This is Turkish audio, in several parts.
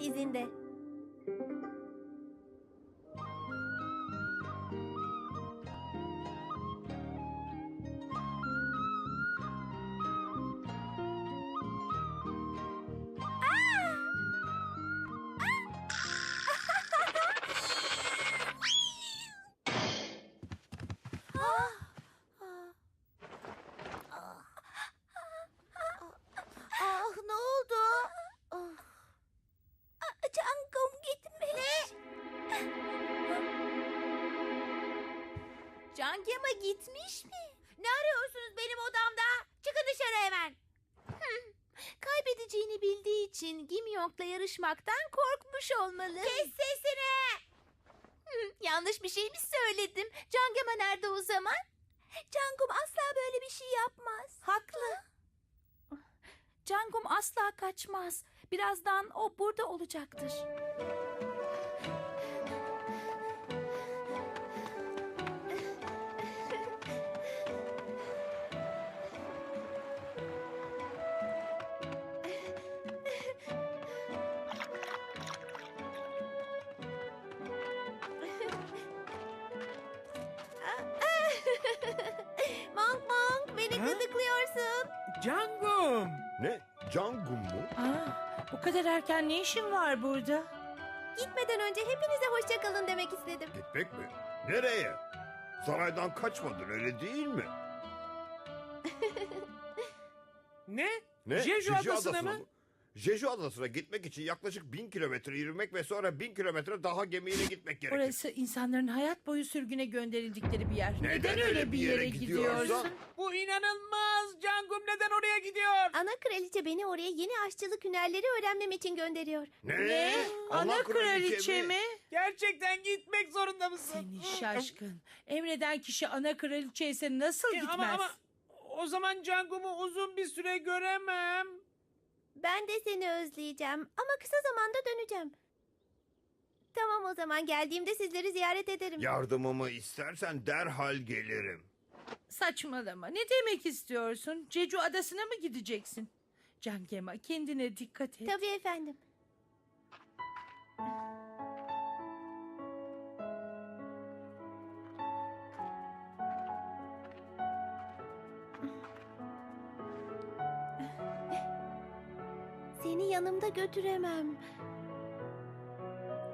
İzinde. Cangema gitmiş mi? Ne arıyorsunuz benim odamda? Çıkın dışarı hemen. Kaybedeceğini bildiği için Gimyong'la yarışmaktan korkmuş olmalı. Kes sesini! yanlış bir şey mi söyledim? Cangema nerede o zaman? Cangum asla böyle bir şey yapmaz. Haklı. Cangum asla kaçmaz. Birazdan o burada olacaktır. Cangum. Ne? Cangum mu? Aa, bu kadar erken ne işin var burada? Gitmeden önce hepinize hoşça kalın demek istedim. Gitmek mi? Nereye? Saraydan kaçmadın öyle değil mi? Ne? Ne? Jeju adasına mı? Jeju adasına gitmek için yaklaşık bin kilometre yürümek ve sonra bin kilometre daha gemiyle gitmek gerekir. Orası insanların hayat boyu sürgüne gönderildikleri bir yer. Neden öyle bir yere gidiyorsun? Bu inanılmaz. Cangum neden oraya gidiyor? Ana kraliçe beni oraya yeni aşçılık hünerleri öğrenmem için gönderiyor. Ne? Ana kraliçe mi? Gerçekten gitmek zorunda mısın? Seni şaşkın. Emreden kişi ana kraliçe ise nasıl E, gitmez? ama ama o zaman Cangum'u uzun bir süre göremem. Ben de seni özleyeceğim ama kısa zamanda döneceğim. Tamam o zaman geldiğimde sizleri ziyaret ederim. Yardımımı istersen derhal gelirim. Saçmalama. Ne demek istiyorsun? Jeju adasına mı gideceksin? Cangema kendine dikkat et. Tabii efendim. Seni yanımda götüremem.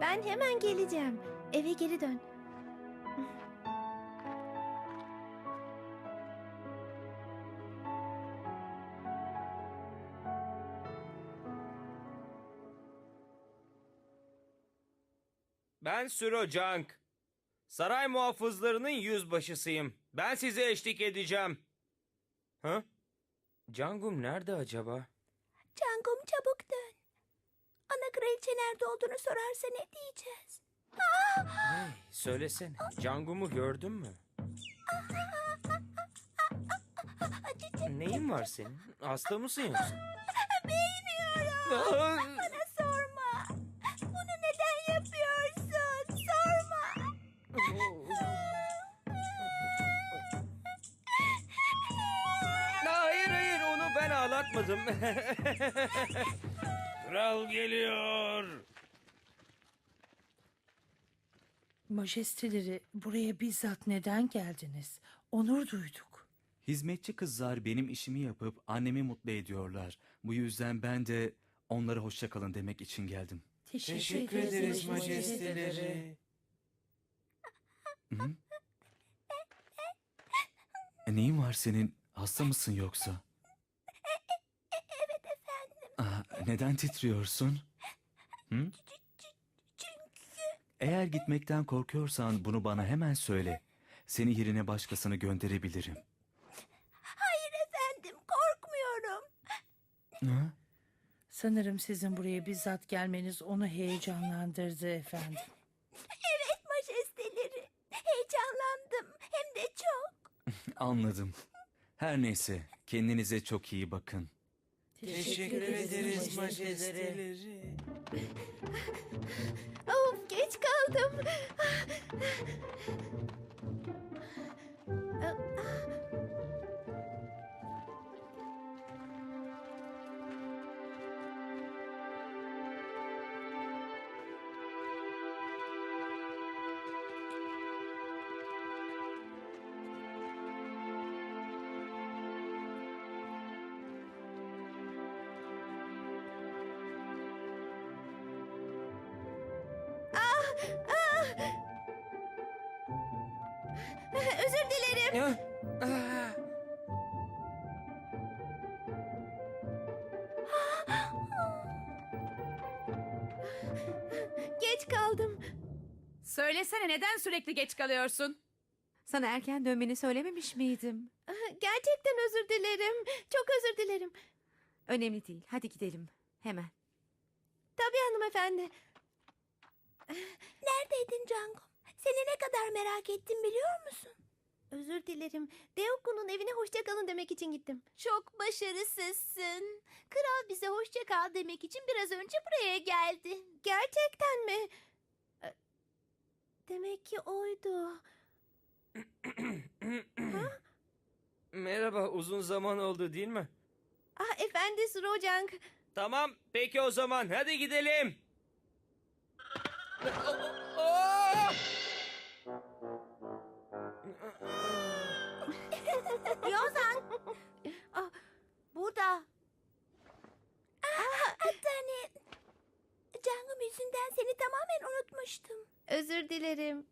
Ben hemen geleceğim. Eve geri dön. Ben Süro Cank. Saray muhafızlarının yüzbaşısıyım. Ben size eşlik edeceğim. Ha? Cangum nerede acaba? Cangum kraliçe nerede olduğunu sorarsa ne diyeceğiz? Hey, söylesene. Cangum'u gördün mü? Neyin var senin? Hasta mısın yoksa? Bilmiyorum. Bana sorma. Bunu neden yapıyorsun? Sorma. hayır hayır onu ben ağlatmadım. Kral geliyor. Majesteleri buraya bizzat neden geldiniz? Onur duyduk. Hizmetçi kızlar benim işimi yapıp annemi mutlu ediyorlar. Bu yüzden ben de onlara hoşça kalın demek için geldim. Teşekkür, ederiz majesteleri. E, neyin var senin? Hasta mısın yoksa? Efendim. neden titriyorsun? Hı? Eğer gitmekten korkuyorsan bunu bana hemen söyle. Seni yerine başkasını gönderebilirim. Hayır efendim korkmuyorum. Ha? Sanırım sizin buraya bizzat gelmeniz onu heyecanlandırdı efendim. Evet majesteleri. Heyecanlandım. Hem de çok. Anladım. Her neyse, kendinize çok iyi bakın. Teşekkür ederiz majesteleri. Of geç kaldım. Özür dilerim. Ah, ah. Geç kaldım. Söylesene neden sürekli geç kalıyorsun? Sana erken dönmeni söylememiş miydim? Gerçekten özür dilerim. Çok özür dilerim. Önemli değil. Hadi gidelim. Hemen. Tabii hanımefendi. Neredeydin Cango? Seni ne kadar merak ettim biliyor musun? Özür dilerim. Deoku'nun evine hoşça kalın demek için gittim. Çok başarısızsın. Kral bize hoşça kal demek için biraz önce buraya geldi. Gerçekten mi? E, Demek ki oydu. Merhaba uzun zaman oldu değil mi? Ah efendi Surojang. Tamam peki o zaman hadi gidelim. Yozan. ah, burada. Ah, Atani. Cangım yüzünden seni tamamen unutmuştum. Özür dilerim.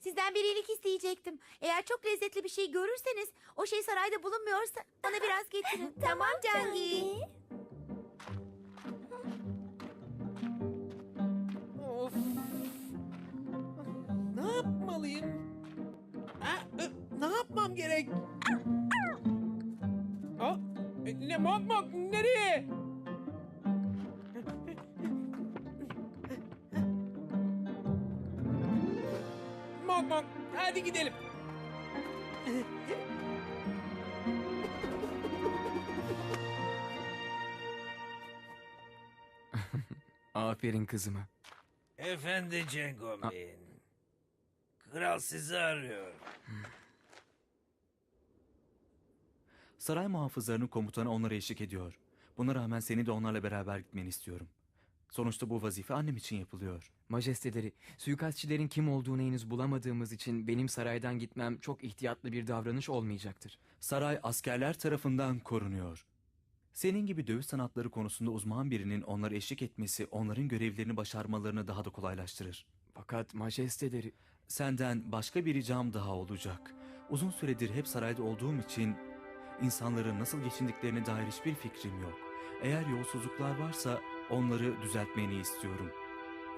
Sizden bir iyilik isteyecektim. Eğer çok lezzetli bir şey görürseniz, o şey sarayda bulunmuyorsa bana biraz getirin. tamam Cangi. Of. Ne yapmalıyım? Ha, ne yapmam gerek? Ne mok mok nereye? Mok mok hadi gidelim. Aferin kızıma. Efendi Cengomin. Kral sizi arıyor. Saray muhafızlarının komutanı onlara eşlik ediyor. Buna rağmen seni de onlarla beraber gitmeni istiyorum. Sonuçta bu vazife annem için yapılıyor. Majesteleri, suikastçilerin kim olduğunu henüz bulamadığımız için benim saraydan gitmem çok ihtiyatlı bir davranış olmayacaktır. Saray askerler tarafından korunuyor. Senin gibi dövüş sanatları konusunda uzman birinin onlara eşlik etmesi onların görevlerini başarmalarını daha da kolaylaştırır. Fakat majesteleri... Senden başka bir ricam daha olacak. Uzun süredir hep sarayda olduğum için insanların nasıl geçindiklerine dair hiçbir fikrim yok. Eğer yolsuzluklar varsa onları düzeltmeni istiyorum.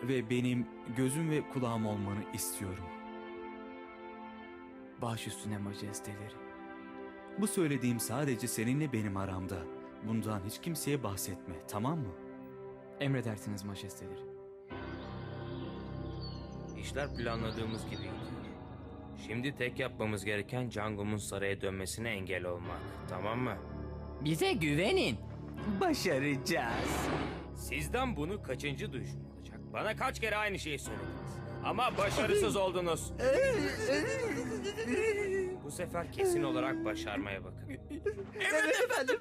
Ve benim gözüm ve kulağım olmanı istiyorum. Baş üstüne majesteleri. Bu söylediğim sadece seninle benim aramda. Bundan hiç kimseye bahsetme, tamam mı? Emredersiniz majesteleri. İşler planladığımız gibi gidiyor. Şimdi tek yapmamız gereken Cangum'un saraya dönmesine engel olmak. Tamam mı? Bize güvenin. Başaracağız. Sizden bunu kaçıncı duyuşum olacak? Bana kaç kere aynı şeyi söylediniz. Ama başarısız oldunuz. Bu sefer kesin olarak başarmaya bakın. Evet efendim.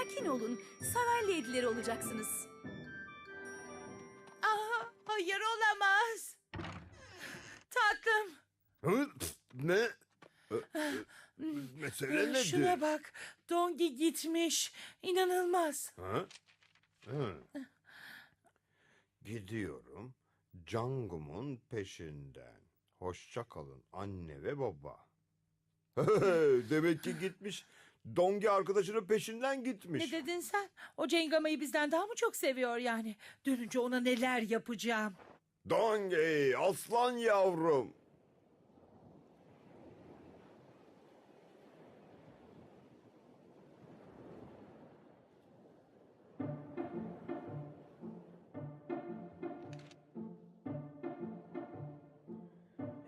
Sakin olun. Saray lady'leri olacaksınız. Aha, hayır olamaz. Tatlım. Ne? Mesele nedir? Şuna bak. Dongi gitmiş. İnanılmaz. Ha? Hı. Gidiyorum. Cangum'un peşinden. Hoşça kalın anne ve baba. Demek ki gitmiş. Dongi arkadaşının peşinden gitmiş. Ne dedin sen? O Cengama'yı bizden daha mı çok seviyor yani? Dönünce ona neler yapacağım. Dongi aslan yavrum.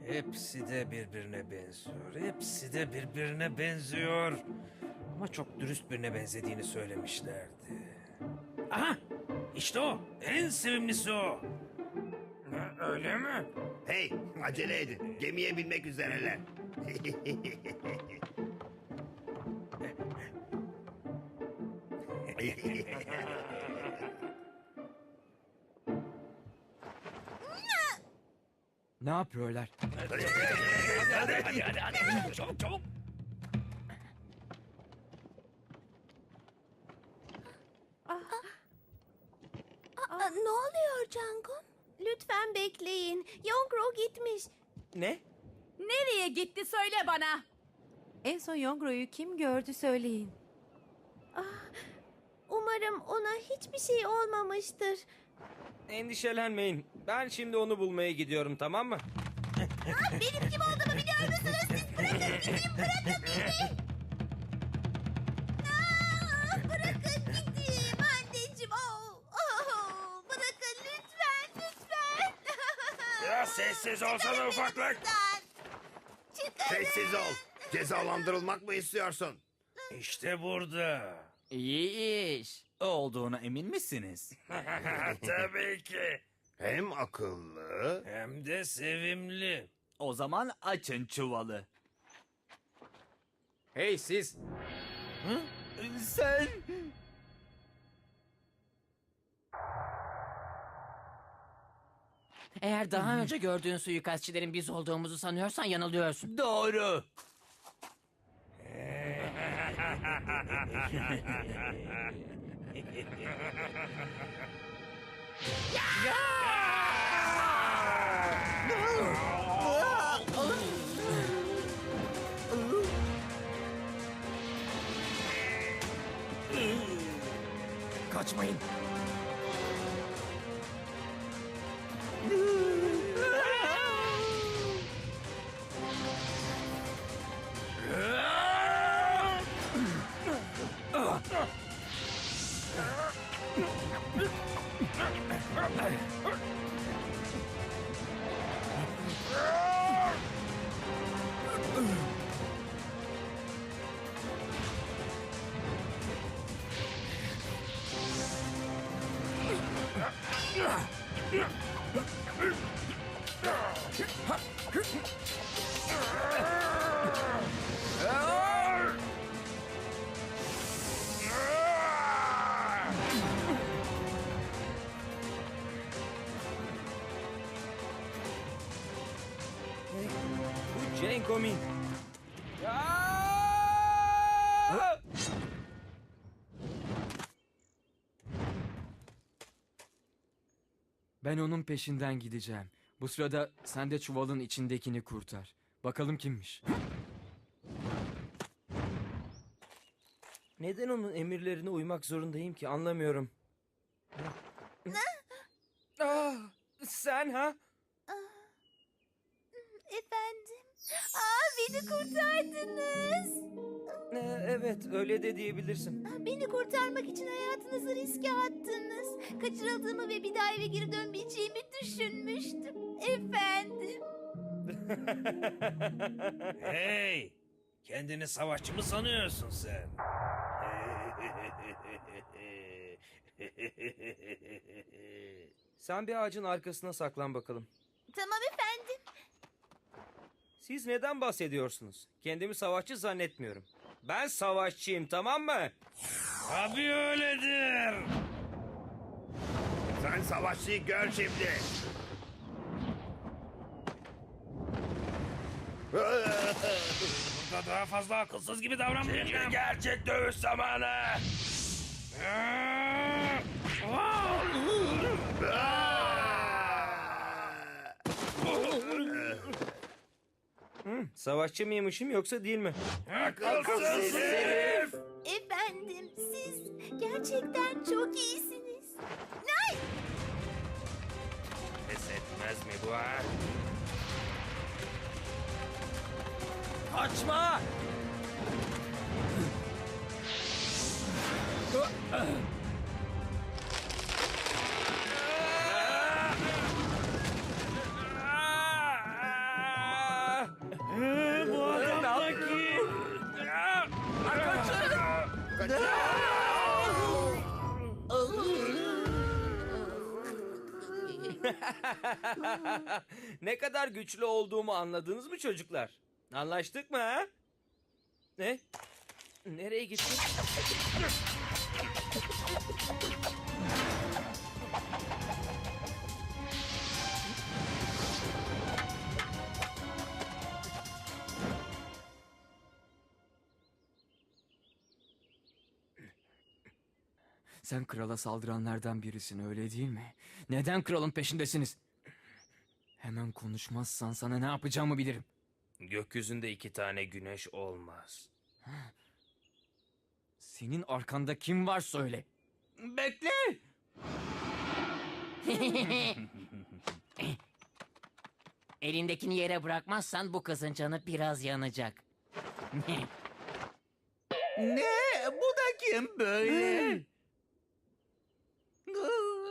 Hepsi de birbirine benziyor. Hepsi de birbirine benziyor. Ama çok dürüst birine benzediğini söylemişlerdi. Aha! İşte o. En sevimlisi o. Öyle mi? Hey acele edin. Gemiye binmek üzereler. ne oluyor Cangum? Lütfen bekleyin. Yongro gitmiş. Ne? Nereye gitti söyle bana. En son Yongro'yu kim gördü söyleyin. Umarım ona hiçbir şey olmamıştır. Endişelenmeyin. Ben şimdi onu bulmaya gidiyorum tamam mı? Benim kim olduğumu biliyor musunuz? Siz bırakın gideyim, bırakın beni. Sessiz olsana ufaklık. Sessiz ol. Cezalandırılmak mı istiyorsun? İşte burada. İyi iş. Olduğuna emin misiniz? Tabii ki. Hem akıllı Hem de sevimli. O zaman açın çuvalı. Hey siz. Sen... Eğer daha önce gördüğün suikastçilerin biz olduğumuzu sanıyorsan yanılıyorsun. Doğru. Kaçmayın. Jane Comin. Ben onun peşinden gideceğim. Bu sırada sen de çuvalın içindekini kurtar. Bakalım kimmiş? Neden onun emirlerine uymak zorundayım ki anlamıyorum. Ne? Ah, sen ha? Efendim. Aa, beni kurtardınız. Ee, evet öyle de diyebilirsin. Beni kurtarmak için hayatınızı riske attınız. Kaçırıldığımı ve bir daha eve geri dönmeyeceğimi düşünmüştüm. Efendim. Hey! Kendini savaşçı mı sanıyorsun sen? Sen bir ağacın arkasına saklan bakalım. Tamam efendim. Siz neden bahsediyorsunuz? Kendimi savaşçı zannetmiyorum. Ben savaşçıyım tamam mı? Tabii öyledir. sen savaşçıyı gör şimdi. Burada daha fazla akılsız gibi davranmayacağım. gerçek dövüş zamanı. Savaşçı mıymışım yoksa değil mi? Akılsız herif. Efendim siz gerçekten çok iyisiniz. Nay! Pes etmez mi bu ha? Kaçma! ne kadar güçlü olduğumu anladınız mı çocuklar? Anlaştık mı ha? Ne? Nereye gittin? Sen krala saldıranlardan birisin öyle değil mi? Neden kralın peşindesiniz? Hemen konuşmazsan sana ne yapacağımı bilirim. Gökyüzünde iki tane güneş olmaz. Senin arkanda kim var söyle. Bekle! Elindekini yere bırakmazsan bu kızın canı biraz yanacak. Ne? Bu da kim böyle?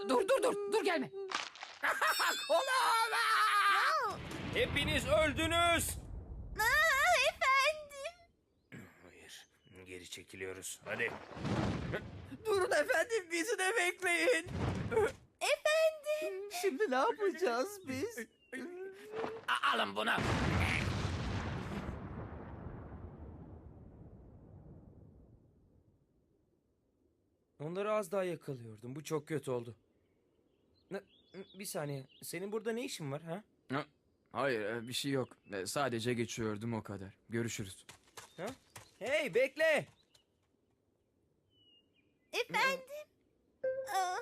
dur dur dur dur gelme. Hepiniz öldünüz! Aa, efendim. Hayır, geri çekiliyoruz. Hadi. Durun efendim bizi de bekleyin. Efendim. Şimdi ne yapacağız biz? A- alın bunu. Onları az daha yakalıyordum. Bu çok kötü oldu. Ne- Bir saniye. Senin burada ne işin var ha? Ha, Hayır e, bir şey yok. E, Sadece geçiyordum o kadar. Görüşürüz. Hey bekle! Efendim. Aa,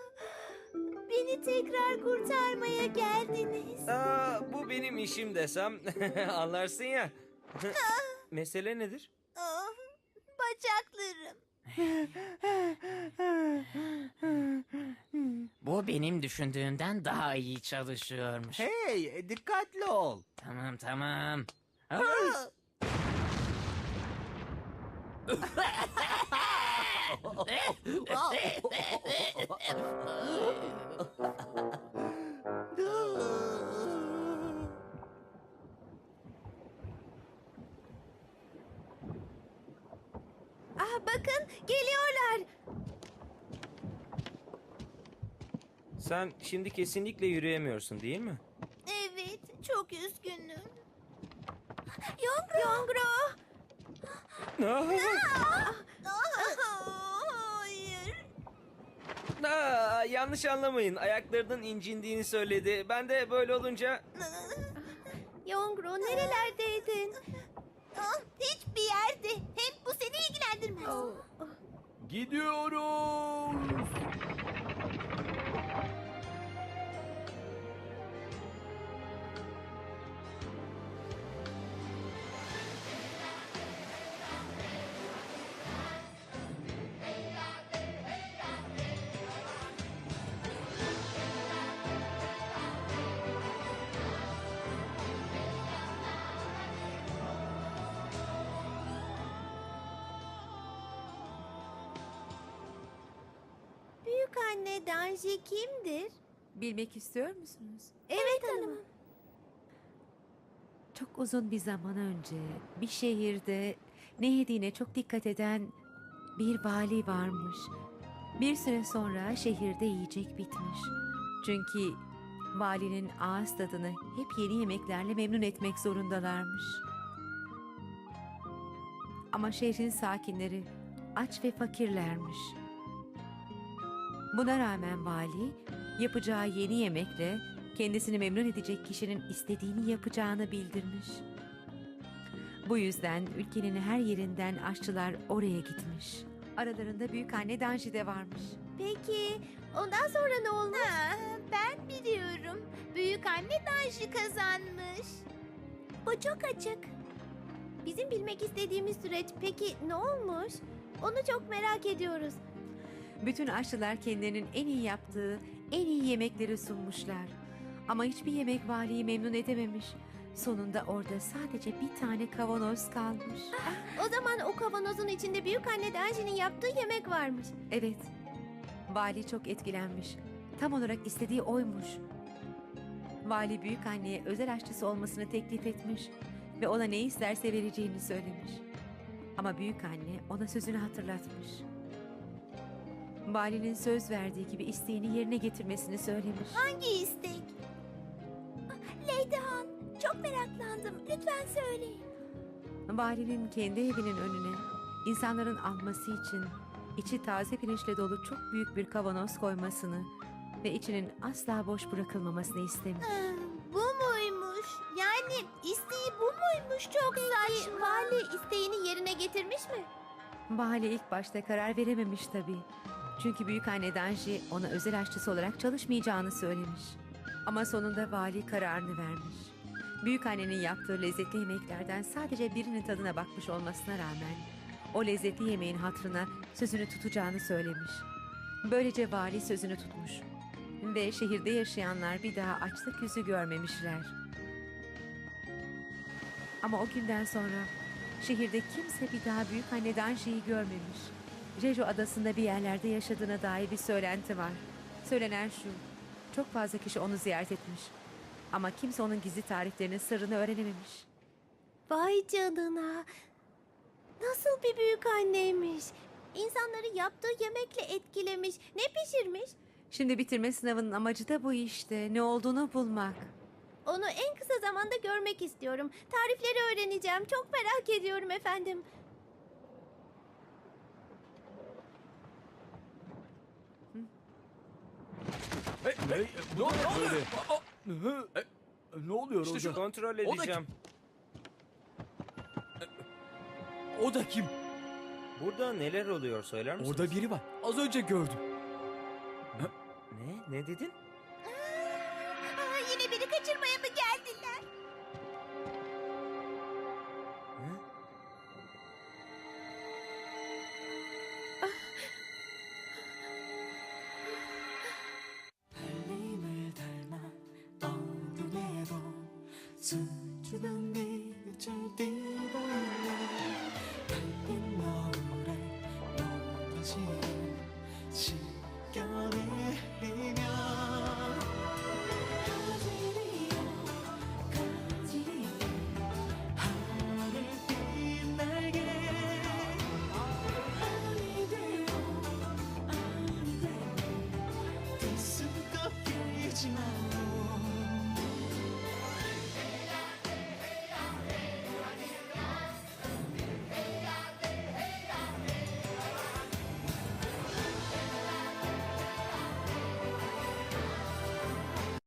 beni tekrar kurtarmaya geldiniz. Aa, bu benim işim desem anlarsın ya. Mesele nedir? Aa, bacaklarım. Bu benim düşündüğümden daha iyi çalışıyormuş. Hey dikkatli ol. Tamam tamam. Ah bakın geliyorlar. Sen şimdi kesinlikle yürüyemiyorsun değil mi? Evet çok üzgünüm. Yongro. Yongro. Ah, hayır. Aa, yanlış anlamayın. Ayaklarının incindiğini söyledi. Ben de böyle olunca... Yongro nerelerdeydin? Ah, hiçbir yerde. İlgilendirmez. Gidiyoruz. Anne Danji kimdir? Bilmek istiyor musunuz? Evet hanımım. Çok uzun bir zaman önce bir şehirde ne yediğine çok dikkat eden bir vali varmış. Bir süre sonra şehirde yiyecek bitmiş. Çünkü valinin ağız tadını hep yeni yemeklerle memnun etmek zorundalarmış. Ama şehrin sakinleri aç ve fakirlermiş. Buna rağmen vali yapacağı yeni yemekle kendisini memnun edecek kişinin istediğini yapacağını bildirmiş. Bu yüzden ülkenin her yerinden aşçılar oraya gitmiş. Aralarında büyük anne Danji de varmış. Peki ondan sonra ne olmuş? ben biliyorum. Büyük anne Danji kazanmış. Bu çok açık. Bizim bilmek istediğimiz süreç peki ne olmuş? Onu çok merak ediyoruz. Bütün aşçılar kendilerinin en iyi yaptığı en iyi yemekleri sunmuşlar. Ama hiçbir yemek valiyi memnun edememiş. Sonunda orada sadece bir tane kavanoz kalmış. O zaman o kavanozun içinde büyük anne Danji'nin yaptığı yemek varmış. Evet. Vali çok etkilenmiş. Tam olarak istediği oymuş. Vali büyük anneye özel aşçısı olmasını teklif etmiş ve ona ne isterse vereceğini söylemiş. Ama büyük anne ona sözünü hatırlatmış. Valinin söz verdiği gibi isteğini yerine getirmesini söylemiş. Hangi istek? Lady Han, çok meraklandım. Lütfen söyleyin. Valinin kendi evinin önüne insanların alması için içi taze pirinçle dolu çok büyük bir kavanoz koymasını ve içinin asla boş bırakılmamasını istemiş. Ee, bu muymuş? Yani isteği bu muymuş? Çok saçma. Vali isteğini yerine getirmiş mi? Vali ilk başta karar verememiş tabii. Çünkü büyükanne Danji ona özel aşçısı olarak çalışmayacağını söylemiş. Ama sonunda vali kararını vermiş. Büyükannenin yaptığı lezzetli yemeklerden sadece birinin tadına bakmış olmasına rağmen o lezzetli yemeğin hatırına sözünü tutacağını söylemiş. Böylece vali sözünü tutmuş. Ve şehirde yaşayanlar bir daha açlık yüzü görmemişler. Ama o günden sonra şehirde kimse bir daha büyük anne Danji'yi görmemiş. Jeju adasında bir yerlerde yaşadığına dair bir söylenti var. Söylenen şu, çok fazla kişi onu ziyaret etmiş. Ama kimse onun gizli tariflerinin sırrını öğrenememiş. Vay canına. Nasıl bir büyük anneymiş. İnsanları yaptığı yemekle etkilemiş. Ne pişirmiş? Şimdi bitirme sınavının amacı da bu işte, ne olduğunu bulmak. Onu en kısa zamanda görmek istiyorum. Tarifleri öğreneceğim. Çok merak ediyorum efendim. Ne oluyor böyle? Ne oluyor İşte şu kontrol O da edeceğim. O da kim? Burada neler oluyor söyler misiniz? Orada biri var. Az önce gördüm. Ne? Ne dedin? 주변에 네가 잘 뛰어있네. 밝은 너울에 너무 멋진